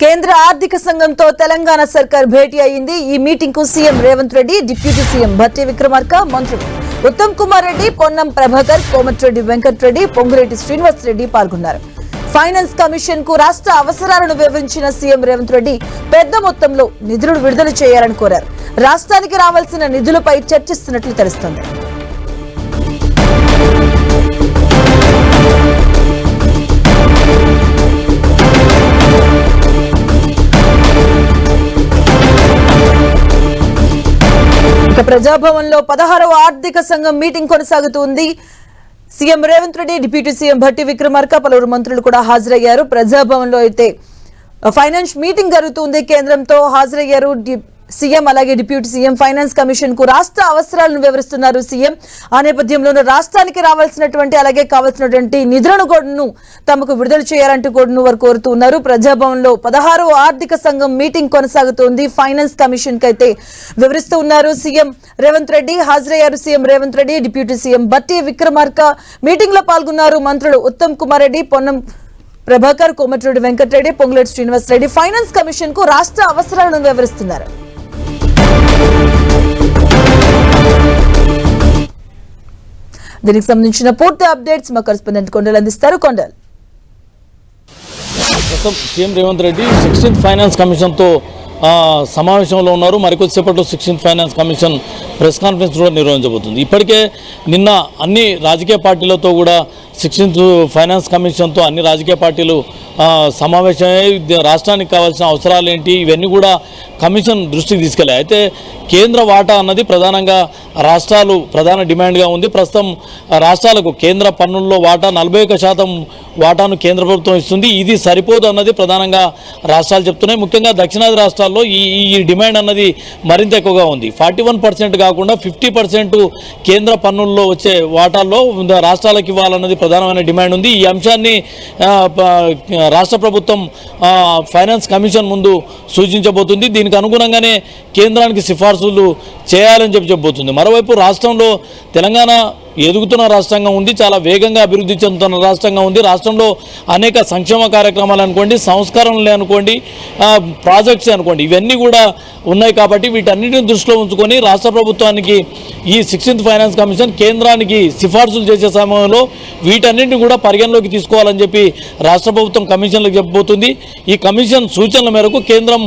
కేంద్ర ఆర్థిక సంఘంతో తెలంగాణ సర్కార్ భేటీ అయింది ఈ మీటింగ్కు CM Revanth Reddy deputy CM Bhatti Vikramarka మంత్రులు ఉత్తమ్ కుమార్ రెడ్డి పొన్నం ప్రభాకర్ కోమటిరెడ్డి వెంకటరెడ్డి పొంగురెడ్డి శ్రీనివాస్ రెడ్డి పాల్గొన్నారు. ఫైనాన్స్ కమిషన్కు రాష్ట్ర అవసరాలను వివరించిన సీఎం రేవంత్ రెడ్డి పెద్ద మొత్తంలో నిధులు విడుదల చేయాలని కోరారు. రాష్ట్రానికి రావాల్సిన నిధులపై చర్చిస్తున్నట్లు తెలుస్తోంది. ఇక ప్రజాభవన్లో పదహారవ ఆర్థిక సంఘం మీటింగ్ కొనసాగుతుంది. CM Revanth Reddy deputy CM Bhatti Vikramarka పలువురు మంత్రులు కూడా హాజరయ్యారు. ప్రజాభవన్లో అయితే ఫైనాన్స్ మీటింగ్ జరుగుతుంది కేంద్రంతో హాజరయ్యారు. సీఎం అలాగే డిప్యూటీ సీఎం ఫైనాన్స్ కమిషన్కు రాష్ట్ర అవసరాలను వివరిస్తున్నారు సీఎం. ఆ నేపథ్యంలోనూ రాష్ట్రానికి రావాల్సినటువంటి అలాగే కావాల్సినటువంటి నిధులను కూడాను తమకు విడుదల చేయాలంటూ కూడాను వారు కోరుతున్నారు ఉన్నారు. ప్రజాభవన్లో పదహారో ఆర్థిక సంఘం మీటింగ్ కొనసాగుతోంది. ఫైనాన్స్ కమిషన్కి అయితే వివరిస్తూ ఉన్నారు సీఎం రేవంత్ రెడ్డి. హాజరయ్యారు CM Revanth Reddy deputy CM Bhatti Vikramarka. మీటింగ్లో పాల్గొన్నారు మంత్రులు ఉత్తమ్ కుమార్ రెడ్డి పొన్నం ప్రభాకర్ కోమటిరెడ్డి వెంకటరెడ్డి పొంగులేటి శ్రీనివాస్ రెడ్డి. ఫైనాన్స్ కమిషన్కు రాష్ట్ర అవసరాలను వివరిస్తున్నారు. దీనికి సంబంధించిన పూర్తి అప్డేట్స్ మా కరెస్పాండెంట్ కొండలు అందిస్తారు. కొండల్. ప్రస్తుతం CM Revanth Reddy sixteenth finance కమిషన్తో సమావేశంలో ఉన్నారు. మరికొద్దిసేపట్లో sixteenth finance commission press conference కూడా నిర్వహించబోతుంది. ఇప్పటికే నిన్న అన్ని రాజకీయ పార్టీలతో కూడా సిక్స్టీన్త్ ఫైనాన్స్ కమిషన్తో అన్ని రాజకీయ పార్టీలు సమావేశమై రాష్ట్రానికి కావాల్సిన అవసరాలు ఏంటి ఇవన్నీ కూడా కమిషన్ దృష్టికి తీసుకెళ్ళాయి. అయితే కేంద్ర వాటా అన్నది ప్రధానంగా రాష్ట్రాలు ప్రధాన డిమాండ్గా ఉంది. ప్రస్తుతం రాష్ట్రాలకు కేంద్ర పన్నుల్లో వాటా నలభై ఒక్క శాతం వాటాను కేంద్ర ప్రభుత్వం ఇస్తుంది. ఇది సరిపోదు అన్నది ప్రధానంగా రాష్ట్రాలు చెప్తున్నాయి. ముఖ్యంగా దక్షిణాది రాష్ట్రాల్లో ఈ ఈ- డిమాండ్ అన్నది మరింత ఎక్కువగా ఉంది. ఫార్టీ వన్ పర్సెంట్ కాకుండా ఫిఫ్టీ పర్సెంట్ కేంద్ర పన్నుల్లో వచ్చే వాటాల్లో ఉన్న రాష్ట్రాలకు ఇవ్వాలన్నది ప్రధానమైన డిమాండ్ ఉంది. ఈ అంశాన్ని రాష్ట్ర ప్రభుత్వం ఫైనాన్స్ కమిషన్ ముందు సూచించబోతుంది. దీనికి అనుగుణంగానే కేంద్రానికి సిఫార్సులు చేయాలని చెప్పి చెప్పబోతుంది. మరోవైపు రాష్ట్రంలో తెలంగాణ ఎదుగుతున్న రాష్ట్రంగా ఉంది చాలా వేగంగా అభివృద్ధి చెందుతున్న రాష్ట్రంగా ఉంది. రాష్ట్రంలో అనేక సంక్షేమ కార్యక్రమాలు అనుకోండి సంస్కరణలు అనుకోండి ప్రాజెక్ట్స్ అనుకోండి ఇవన్నీ కూడా ఉన్నాయి కాబట్టి వీటన్నిటిని దృష్టిలో ఉంచుకొని రాష్ట్ర ప్రభుత్వానికి ఈ సిక్స్టీన్త్ ఫైనాన్స్ కమిషన్ కేంద్రానికి సిఫార్సులు చేసే సమయంలో వీటన్నింటిని కూడా పరిగణలోకి తీసుకోవాలని చెప్పి రాష్ట్ర ప్రభుత్వం కమిషన్లకు చెప్పబోతుంది. ఈ కమిషన్ సూచనల మేరకు కేంద్రం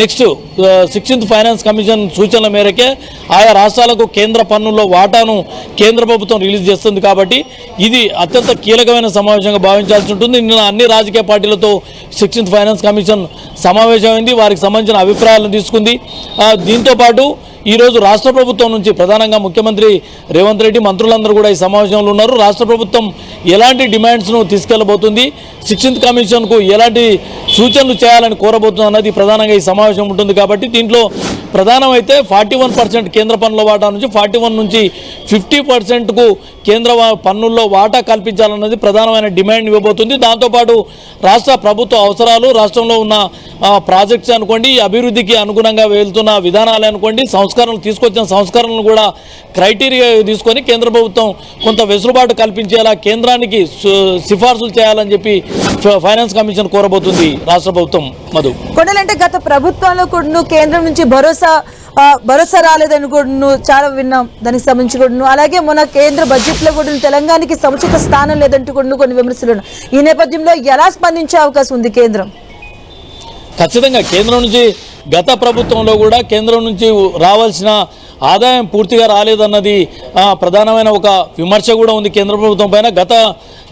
నెక్స్ట్ సిక్స్టీన్త్ ఫైనాన్స్ కమిషన్ సూచనల మేరకే ఆయా రాష్ట్రాలకు కేంద్ర పన్నుల్లో వాటాను కేంద్ర ప్రభుత్వం రిలీజ్ చేస్తుంది కాబట్టి ఇది అత్యంత కీలకమైన సమావేశంగా భావించాల్సి ఉంటుంది. నిన్న అన్ని రాజకీయ పార్టీలతో సిక్స్టీన్త్ ఫైనాన్స్ కమిషన్ సమావేశమైంది. వారికి సంబంధించిన అభిప్రాయాలను తీసుకుంది. దీంతోపాటు దీంతో పాటు ఈరోజు రాష్ట్ర ప్రభుత్వం నుంచి ప్రధానంగా ముఖ్యమంత్రి రేవంత్ రెడ్డి మంత్రులందరూ కూడా ఈ సమావేశంలో ఉన్నారు. రాష్ట్ర ప్రభుత్వం ఎలాంటి డిమాండ్స్ను తీసుకెళ్ళబోతుంది? శిక్షణ కమిషన్కు ఎలాంటి సూచనలు చేయాలని కోరబోతుంది అన్నది ప్రధానంగా ఈ సమావేశం ఉంటుంది కాబట్టి దీంట్లో ప్రధానమైతే ఫార్టీ వన్ పర్సెంట్ కేంద్ర పన్నుల వాటా నుంచి ఫార్టీ వన్ నుంచి ఫిఫ్టీ పర్సెంట్కు కేంద్ర పన్నుల్లో వాటా కల్పించాలన్నది ప్రధానమైన డిమాండ్ ఇవ్వబోతుంది. దాంతోపాటు రాష్ట్ర ప్రభుత్వ అవసరాలు రాష్ట్రంలో ఉన్న ప్రాజెక్ట్స్ అనుకోండి అభివృద్ధికి అనుగుణంగా వెళ్తున్న విధానాలు అనుకోండి సంస్కరణలు తీసుకొచ్చిన సంస్కరణలు కూడా క్రైటీరియా తీసుకొని కేంద్ర ప్రభుత్వం కొంత వెసులుబాటు కల్పించేలా కేంద్రానికి సిఫార్సులు చేయాలని చెప్పి ఫైనాన్స్ కమిషన్ కోరబోతుంది రాష్ట్ర ప్రభుత్వం. మధు. కొండలంటే గత ప్రభుత్వంలో కూడా కేంద్రం నుంచి భరోసా భరోసా రాలేదని కూడా చాలా విన్నాం. దానికి సంబంధించి కూడా అలాగే మన కేంద్ర బడ్జెట్లో కూడా తెలంగాణకి సముచిత స్థానం లేదంటూ కూడా కొన్ని విమర్శలు. ఈ నేపథ్యంలో ఎలా స్పందించే అవకాశం ఉంది కేంద్రం? ఖచ్చితంగా కేంద్రం నుంచి గత ప్రభుత్వంలో కూడా కేంద్రం నుంచి రావాల్సిన ఆదాయం పూర్తిగా రాలేదన్నది ప్రధానమైన ఒక విమర్శ కూడా ఉంది కేంద్ర ప్రభుత్వం పైన. గత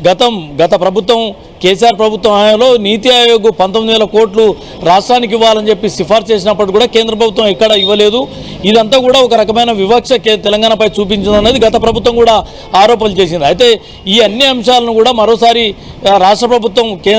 గతం గత ప్రభుత్వం కేసీఆర్ ప్రభుత్వం హయాంలో నీతి ఆయోగ్ పంతొమ్మిది వేల కోట్లు రాష్ట్రానికి ఇవ్వాలని చెప్పి సిఫార్సు చేసినప్పుడు కూడా కేంద్ర ప్రభుత్వం ఎక్కడ ఇవ్వలేదు. ఇదంతా కూడా ఒక రకమైన వివక్ష కే- తెలంగాణపై చూపించిందన్నది గత ప్రభుత్వం కూడా ఆరోపణలు చేసింది. అయితే ఈ అన్ని అంశాలను కూడా మరోసారి రాష్ట్ర ప్రభుత్వం కే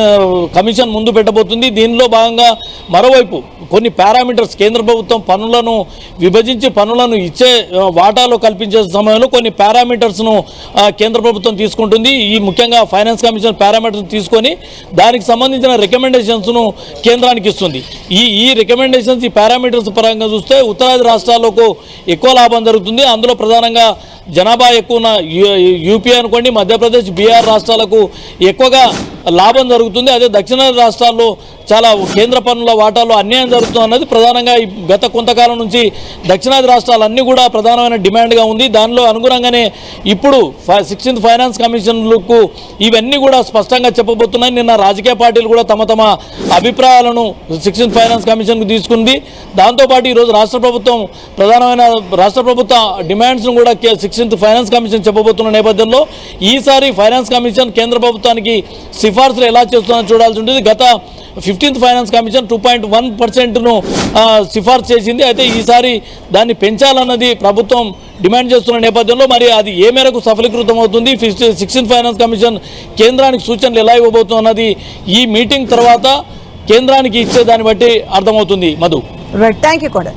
కమిషన్ ముందు పెట్టబోతుంది. దీనిలో భాగంగా మరోవైపు కొన్ని పారామీటర్స్ కేంద్ర ప్రభుత్వం పన్నులను విభజించి పనులను ఇచ్చే వాటాలో కల్పించే సమయంలో కొన్ని పారామీటర్స్ను కేంద్ర ప్రభుత్వం తీసుకుంటుంది. ఈ ముఖ్యంగా ఫైనాన్స్ కమిషన్ పారామీటర్స్ తీసుకొని దానికి సంబంధించిన రికమెండేషన్స్ను కేంద్రానికి ఇస్తుంది. ఈ ఈ రికమెండేషన్స్ ఈ పారామీటర్స్ పరంగా చూస్తే ఉత్తరాది రాష్ట్రాలకు ఎక్కువ లాభం జరుగుతుంది. అందులో ప్రధానంగా జనాభా ఎక్కువ ఉన్న యూ- యూపీ అనుకోండి మధ్యప్రదేశ్ బీహార్ రాష్ట్రాలకు ఎక్కువగా లాభం జరుగుతుంది. అదే దక్షిణాది రాష్ట్రాల్లో చాలా కేంద్ర పన్నుల వాటాల్లో అన్యాయం జరుగుతుంది అన్నది ప్రధానంగా గత కొంతకాలం నుంచి దక్షిణాది రాష్ట్రాలన్నీ కూడా ప్రధానమైన డిమాండ్గా ఉంది. దానిలో అనుగుణంగానే ఇప్పుడు సిక్స్టీన్త్ ఫైనాన్స్ కమిషన్లకు ఇవన్నీ కూడా స్పష్టంగా చెప్పబోతున్నాయి. నిన్న రాజకీయ పార్టీలు కూడా తమ తమ అభిప్రాయాలను సిక్స్టీన్త్ ఫైనాన్స్ కమిషన్కు తీసుకుంది. దాంతోపాటు ఈరోజు రాష్ట్ర ప్రభుత్వం ప్రధానమైన రాష్ట్ర ప్రభుత్వ డిమాండ్స్ను కూడా సిక్స్టీన్త్ ఫైనాన్స్ కమిషన్ చెప్పబోతున్న నేపథ్యంలో ఈసారి ఫైనాన్స్ కమిషన్ కేంద్ర ప్రభుత్వానికి సిఫార్సులు ఎలా చేస్తుందని చూడాల్సి ఉంటుంది. గత fifteenth finance commission two point one పర్సెంట్ను సిఫార్సు చేసింది. అయితే ఈసారి దాన్ని పెంచాలన్నది ప్రభుత్వం డిమాండ్ చేస్తున్న నేపథ్యంలో మరి అది ఏ మేరకు సఫలీకృతం అవుతుంది? సిక్స్టీన్త్ ఫైనాన్స్ కమిషన్ కేంద్రానికి సూచనలు ఎలా ఇవ్వబోతుంది అన్నది ఈ మీటింగ్ తర్వాత కేంద్రానికి ఇచ్చే దాన్ని బట్టి అర్థమవుతుంది. మధు. రైట్ థ్యాంక్ యూ కూడా